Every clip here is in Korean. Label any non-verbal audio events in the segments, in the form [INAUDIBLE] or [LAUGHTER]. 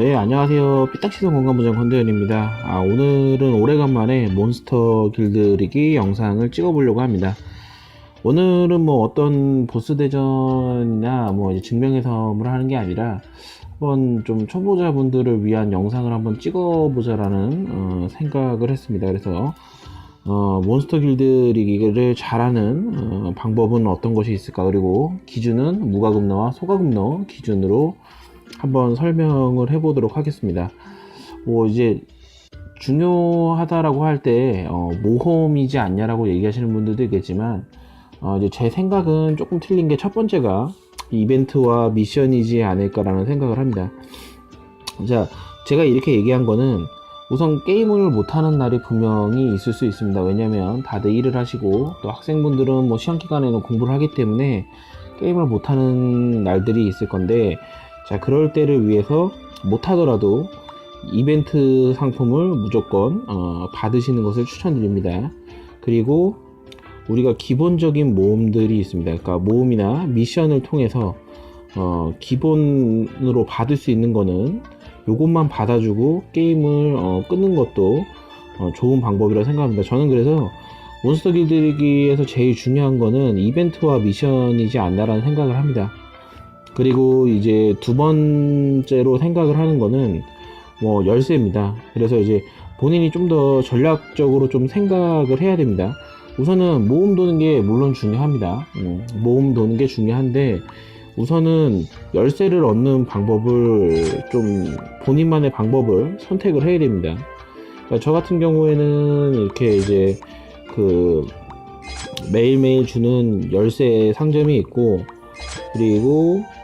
네, 안녕하세요. 삐딱시선 건강보장 권대현입니다. 아, 오늘은 오래간만에 몬스터 길드 리기 영상을 찍어보려고 합니다. 오늘은 뭐 어떤 보스 대전이나 뭐 증명의 섬을 하는 게 아니라 한번 좀 초보자분들을 위한 영상을 한번 찍어보자라는 어, 생각을 했습니다. 그래서 어, 몬스터 길드 리기를 잘하는 어, 방법은 어떤 것이 있을까 그리고 기준은 무과금너와 소과금너 기준으로 한번 설명을 해보도록 하겠습니다. 뭐 이제 중요하다라고 할 때 어, 모험이지 않냐라고 얘기하시는 분들도 있겠지만 어, 이제 제 생각은 조금 틀린 게 첫 번째가 이벤트와 미션이지 않을까라는 생각을 합니다. 자, 제가 이렇게 얘기한 거는 우선 게임을 못하는 날이 분명히 있을 수 있습니다. 왜냐면 다들 일을 하시고 또 학생분들은 뭐 시험 기간에는 공부를 하기 때문에 게임을 못하는 날들이 있을 건데 자, 그럴 때를 위해서 못하더라도 이벤트 상품을 무조건 어, 받으시는 것을 추천드립니다. 그리고 우리가 기본적인 모험들이 있습니다. 그러니까 모험이나 미션을 통해서 어, 기본으로 받을 수 있는 거는 요것만 받아주고 게임을 어, 끊는 것도 어, 좋은 방법이라고 생각합니다. 저는 그래서 몬스터 길들이기에서 제일 중요한 거는 이벤트와 미션이지 않나라는 생각을 합니다. 그리고 이제 두 번째로 생각을 하는 거는 뭐 열쇠입니다. 그래서 이제 본인이 좀 더 전략적으로 좀 생각을 해야 됩니다. 우선은 모험 도는 게 물론 중요합니다. 음, 모험 도는 게 중요한데 우선은 열쇠를 얻는 방법을 좀 본인만의 방법을 선택을 해야 됩니다. 그러니까 저 같은 경우에는 이렇게 이제 그 매일매일 주는 열쇠 상점이 있고 그리고 그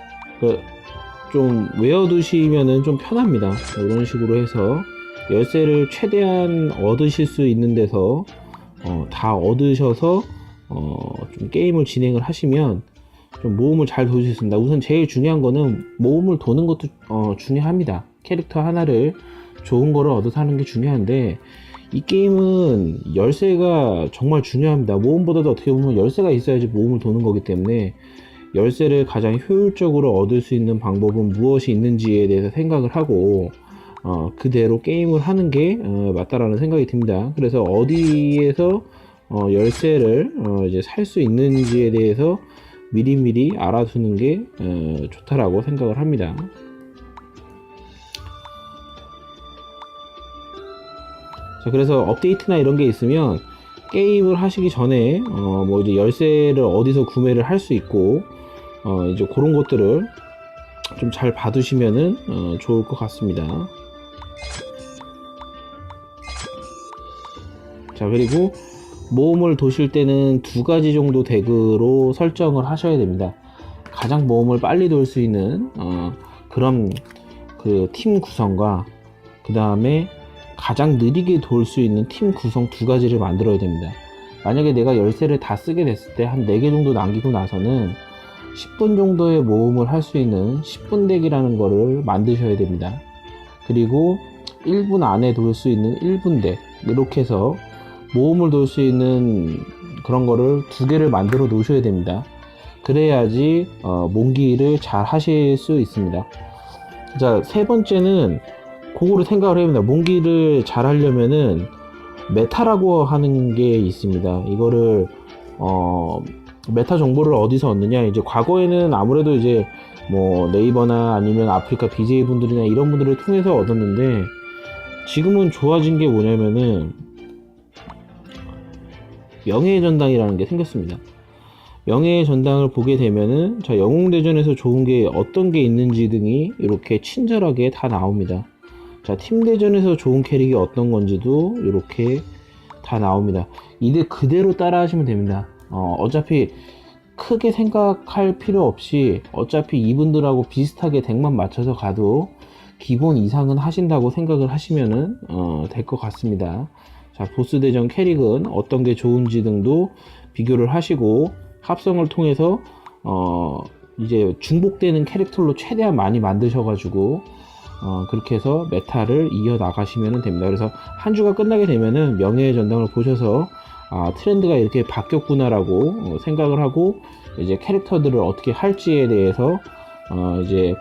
좀 외워두시면은 좀 편합니다. 이런 식으로 해서 열쇠를 최대한 얻으실 수 있는 데서 어, 다 얻으셔서 어, 좀 게임을 진행을 하시면 좀 모험을 잘 도실 수 있습니다. 우선 제일 중요한 거는 모험을 도는 것도 어, 중요합니다. 캐릭터 하나를 좋은 거를 얻어서 하는 게 중요한데 이 게임은 열쇠가 정말 중요합니다. 모험보다도 어떻게 보면 열쇠가 있어야지 모험을 도는 거기 때문에 열쇠를 가장 효율적으로 얻을 수 있는 방법은 무엇이 있는지에 대해서 생각을 하고 어, 그대로 게임을 하는 게 어, 맞다라는 생각이 듭니다. 그래서 어디에서 어, 열쇠를 어, 이제 살 수 있는지에 대해서 미리미리 알아두는 게 어, 좋다라고 생각을 합니다. 자, 그래서 업데이트나 이런 게 있으면 게임을 하시기 전에 어, 뭐 이제 열쇠를 어디서 구매를 할 수 있고 어, 이제 그런 것들을 좀 잘 봐두시면은 어, 좋을 것 같습니다. 자 그리고 모험을 도실 때는 두 가지 정도 덱으로 설정을 하셔야 됩니다. 가장 모험을 빨리 돌 수 있는 어, 그런 그 팀 구성과 그 다음에 가장 느리게 돌 수 있는 팀 구성 두 가지를 만들어야 됩니다. 만약에 내가 열쇠를 다 쓰게 됐을 때 한 4개 정도 남기고 나서는 10분 정도의 모험을 할 수 있는 10분 덱이라는 거를 만드셔야 됩니다. 그리고 1분 안에 돌 수 있는 1분 덱 이렇게 해서 모험을 돌 수 있는 그런 거를 두 개를 만들어 놓으셔야 됩니다. 그래야지 어, 몽기를 잘 하실 수 있습니다. 자, 세 번째는 그거를 생각을 해야 됩니다. 몽기를 잘 하려면은 메타라고 하는 게 있습니다. 이거를 어 메타 정보를 어디서 얻느냐 이제 과거에는 아무래도 이제 뭐 네이버나 아니면 아프리카 BJ 분들이나 이런 분들을 통해서 얻었는데 지금은 좋아진 게 뭐냐면은 명예의 전당이라는 게 생겼습니다. 명예의 전당을 보게 되면은 자 영웅대전에서 좋은 게 어떤 게 있는지 등이 이렇게 친절하게 다 나옵니다. 자 팀대전에서 좋은 캐릭이 어떤 건지도 이렇게 다 나옵니다. 이대 그대로 따라 하시면 됩니다. 어, 어차피 크게 생각할 필요 없이 어차피 이분들하고 비슷하게 덱만 맞춰서 가도 기본 이상은 하신다고 생각을 하시면은 어, 될 것 같습니다. 자 보스 대전 캐릭은 어떤 게 좋은지 등도 비교를 하시고 합성을 통해서 어, 이제 중복되는 캐릭터로 최대한 많이 만드셔가지고 어, 그렇게 해서 메타를 이어 나가시면 됩니다. 그래서 한 주가 끝나게 되면은 명예의 전당을 보셔서 아, 트렌드가 이렇게 바뀌었구나라고 어, 생각을 하고 이제 캐릭터들을 어떻게 할지에 대해서 어, 이제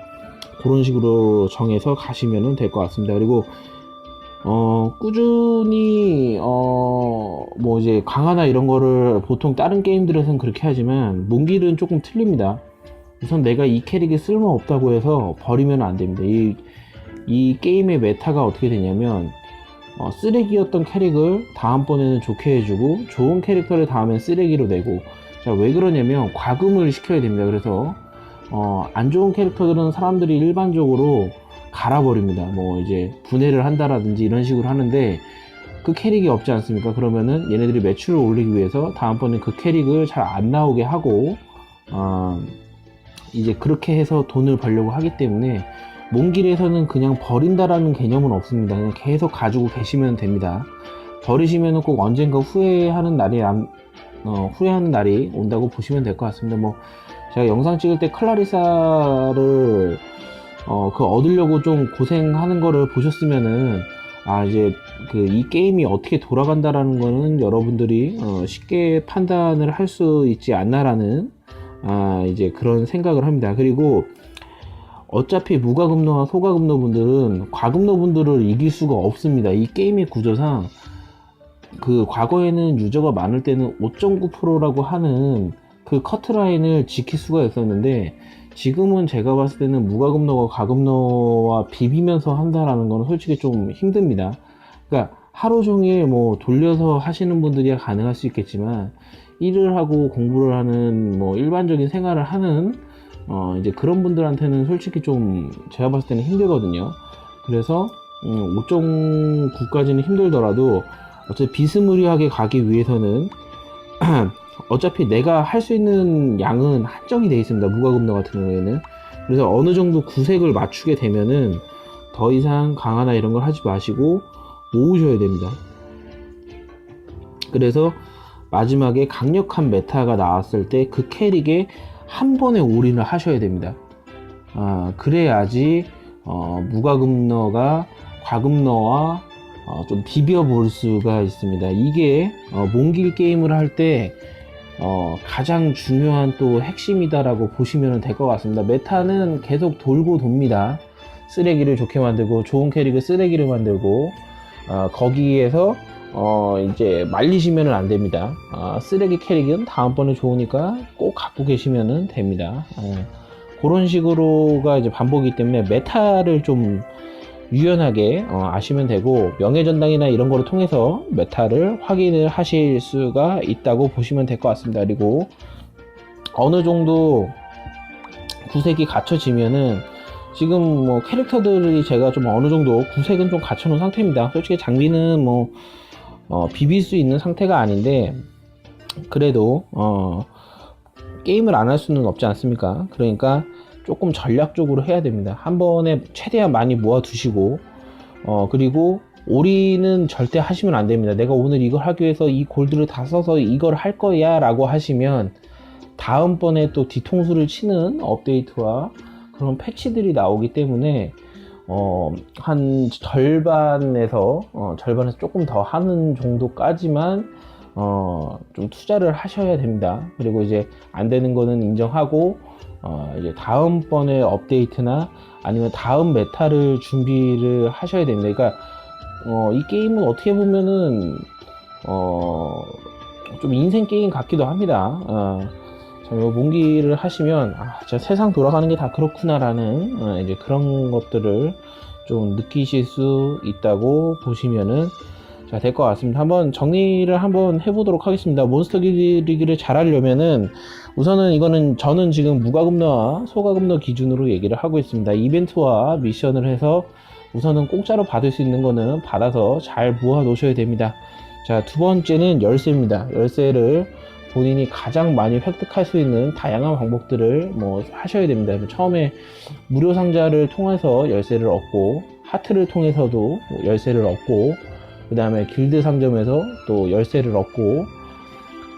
그런 식으로 정해서 가시면 될 것 같습니다. 그리고 어, 꾸준히, 어, 뭐 이제 강화나 이런 거를 보통 다른 게임들에서는 그렇게 하지만, 몽길은 조금 틀립니다. 우선 내가 이 캐릭이 쓸모없다고 해서 버리면 안 됩니다. 이, 이 게임의 메타가 어떻게 되냐면, 어, 쓰레기였던 캐릭을 다음번에는 좋게 해주고, 좋은 캐릭터를 다음엔 쓰레기로 내고, 자, 왜 그러냐면, 과금을 시켜야 됩니다. 그래서, 어, 안 좋은 캐릭터들은 사람들이 일반적으로 갈아버립니다. 뭐 이제 분해를 한다라든지 이런 식으로 하는데 그 캐릭이 없지 않습니까? 그러면은 얘네들이 매출을 올리기 위해서 다음번에 그 캐릭을 잘 안 나오게 하고 어, 이제 그렇게 해서 돈을 벌려고 하기 때문에 몽길에서는 그냥 버린다라는 개념은 없습니다. 그냥 계속 가지고 계시면 됩니다. 버리시면 꼭 언젠가 후회하는 날이 남- 어, 후회하는 날이 온다고 보시면 될 것 같습니다. 뭐 제가 영상 찍을 때 클라리사를 어, 그 얻으려고 좀 고생하는 거를 보셨으면은, 아, 이제, 그, 이 게임이 어떻게 돌아간다라는 거는 여러분들이, 어, 쉽게 판단을 할 수 있지 않나라는, 아, 이제 그런 생각을 합니다. 그리고, 어차피 무과금노와 소과금노 분들은 과금노 분들을 이길 수가 없습니다. 이 게임의 구조상, 그, 과거에는 유저가 많을 때는 5.9%라고 하는 그 커트라인을 지킬 수가 있었는데, 지금은 제가 봤을 때는 무과금노가 과금노와 비비면서 한다라는 거는 솔직히 좀 힘듭니다. 그러니까 하루 종일 뭐 돌려서 하시는 분들이야 가능할 수 있겠지만 일을 하고 공부를 하는 뭐 일반적인 생활을 하는 어 이제 그런 분들한테는 솔직히 좀 제가 봤을 때는 힘들거든요. 그래서 음 5.9까지는 힘들더라도 어차피 비스무리하게 가기 위해서는 [CLEARS THROAT] 어차피 내가 할 수 있는 양은 한정이 되어 있습니다. 무과금노 같은 경우에는. 그래서 어느 정도 구색을 맞추게 되면은 더 이상 강화나 이런 걸 하지 마시고 모으셔야 됩니다. 그래서 마지막에 강력한 메타가 나왔을 때 그 캐릭에 한 번에 올인을 하셔야 됩니다. 아, 그래야지 어, 무과금너가 과금너와 어, 좀 비벼 볼 수가 있습니다. 이게 어, 몽길 게임을 할때 어, 가장 중요한 또 핵심이다라고 보시면 될 것 같습니다. 메타는 계속 돌고 돕니다. 쓰레기를 좋게 만들고 좋은 캐릭을 쓰레기를 만들고 어, 거기에서 어, 이제 말리시면 안 됩니다. 아, 쓰레기 캐릭은 다음번에 좋으니까 꼭 갖고 계시면 됩니다. 어, 그런 식으로가 이제 반복이기 때문에 메타를 좀 유연하게 어, 아시면 되고 명예전당이나 이런 거를 통해서 메타를 확인을 하실 수가 있다고 보시면 될 것 같습니다. 그리고 어느 정도 구색이 갖춰지면은 지금 뭐 캐릭터들이 제가 좀 어느 정도 구색은 좀 갖춰놓은 상태입니다. 솔직히 장비는 뭐 어, 비빌 수 있는 상태가 아닌데 그래도 어, 게임을 안 할 수는 없지 않습니까? 그러니까 조금 전략적으로 해야 됩니다. 한 번에 최대한 많이 모아 두시고, 어, 그리고 올인은 절대 하시면 안 됩니다. 내가 오늘 이걸 하기 위해서 이 골드를 다 써서 이걸 할 거야 라고 하시면, 다음번에 또 뒤통수를 치는 업데이트와 그런 패치들이 나오기 때문에, 어, 한 절반에서, 어, 절반에서 조금 더 하는 정도까지만, 어, 좀 투자를 하셔야 됩니다. 그리고 이제 안 되는 거는 인정하고, 어, 이제 다음번에 업데이트나 아니면 다음 메타를 준비를 하셔야 됩니다. 그러니까 어, 이 게임은 어떻게 보면은 어, 좀 인생 게임 같기도 합니다. 어, 참, 요 몽기를 하시면 아, 진짜 세상 돌아가는 게 다 그렇구나라는 어, 이제 그런 것들을 좀 느끼실 수 있다고 보시면은 자, 될 것 같습니다. 한번 정리를 한번 해보도록 하겠습니다. 몬스터 길리기를 잘 하려면은 우선은 이거는 저는 지금 무과금노와 소과금노 기준으로 얘기를 하고 있습니다. 이벤트와 미션을 해서 우선은 공짜로 받을 수 있는 거는 받아서 잘 모아 놓으셔야 됩니다. 자, 두 번째는 열쇠입니다. 열쇠를 본인이 가장 많이 획득할 수 있는 다양한 방법들을 뭐 하셔야 됩니다. 처음에 무료 상자를 통해서 열쇠를 얻고 하트를 통해서도 뭐 열쇠를 얻고 그 다음에 길드 상점에서 또 열쇠를 얻고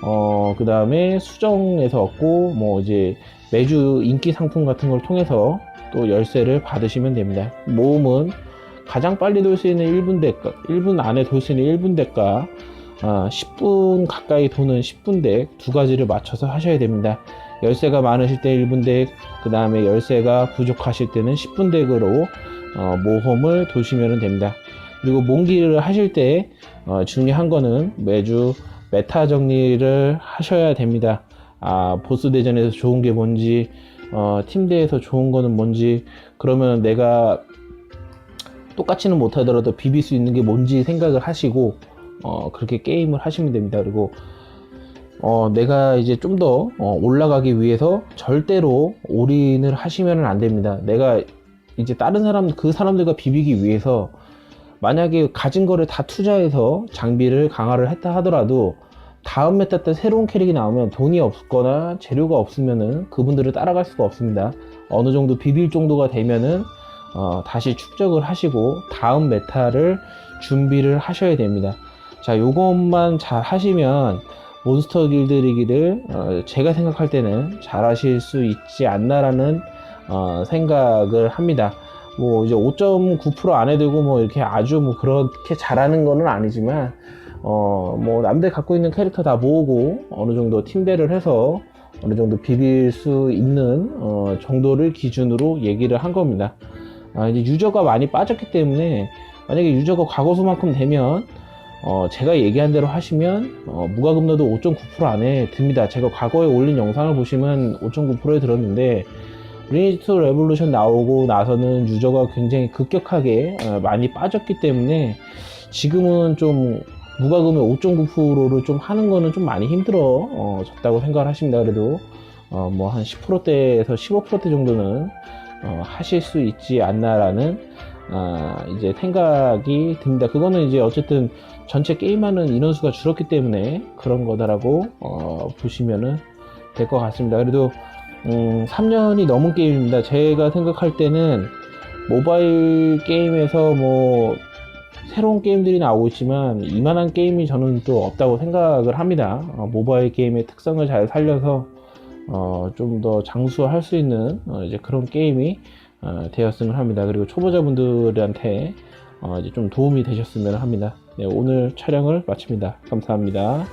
어, 그 다음에 수정에서 얻고, 뭐, 이제, 매주 인기 상품 같은 걸 통해서 또 열쇠를 받으시면 됩니다. 모음은 가장 빨리 돌 수 있는 1분 대가, 1분 안에 돌 수 있는 1분 대가, 아, 10분 가까이 도는 10분 덱 두 가지를 맞춰서 하셔야 됩니다. 열쇠가 많으실 때 1분 덱, 그 다음에 열쇠가 부족하실 때는 10분 덱으로 어, 모험을 도시면 됩니다. 그리고 몽기를 하실 때 어, 중요한 거는 매주 메타 정리를 하셔야 됩니다. 아, 보스 대전에서 좋은 게 뭔지, 어, 팀대에서 좋은 거는 뭔지, 그러면 내가 똑같이는 못하더라도 비빌 수 있는 게 뭔지 생각을 하시고, 어, 그렇게 게임을 하시면 됩니다. 그리고, 어, 내가 이제 좀 더 올라가기 위해서 절대로 올인을 하시면 안 됩니다. 내가 이제 다른 사람, 그 사람들과 비비기 위해서 만약에 가진 거를 다 투자해서 장비를 강화를 했다 하더라도 다음 메타 때 새로운 캐릭이 나오면 돈이 없거나 재료가 없으면은 그분들을 따라갈 수가 없습니다. 어느 정도 비빌 정도가 되면은 어, 다시 축적을 하시고 다음 메타를 준비를 하셔야 됩니다. 자, 요것만 잘 하시면 몬스터 길들이기를 어, 제가 생각할 때는 잘 하실 수 있지 않나라는 어, 생각을 합니다. 뭐 이제 5.9% 안에 들고 뭐 이렇게 아주 뭐 그렇게 잘하는 거는 아니지만 어 뭐 남들 갖고 있는 캐릭터 다 모으고 어느 정도 팀배를 해서 어느 정도 비빌 수 있는 어 정도를 기준으로 얘기를 한 겁니다. 아 이제 유저가 많이 빠졌기 때문에 만약에 유저가 과거수만큼 되면 어 제가 얘기한 대로 하시면 어 무과금도도 5.9% 안에 듭니다. 제가 과거에 올린 영상을 보시면 5.9%에 들었는데 리니지2 레볼루션 나오고 나서는 유저가 굉장히 급격하게 어, 많이 빠졌기 때문에 지금은 좀 무과금의 5.9%를 좀 하는 거는 좀 많이 힘들어 졌다고 생각을 하십니다. 그래도 어, 뭐 한 10%대에서 15%대 정도는 어, 하실 수 있지 않나라는 아, 이제 생각이 듭니다. 그거는 이제 어쨌든 전체 게임하는 인원수가 줄었기 때문에 그런 거다라고 어, 보시면은 될 것 같습니다. 그래도 음, 3년이 넘은 게임입니다. 제가 생각할 때는 모바일 게임에서 뭐 새로운 게임들이 나오고 있지만 이만한 게임이 저는 또 없다고 생각을 합니다. 어, 모바일 게임의 특성을 잘 살려서 어, 좀 더 장수할 수 있는 어, 이제 그런 게임이 어, 되었으면 합니다. 그리고 초보자분들한테 어, 이제 좀 도움이 되셨으면 합니다. 네, 오늘 촬영을 마칩니다. 감사합니다.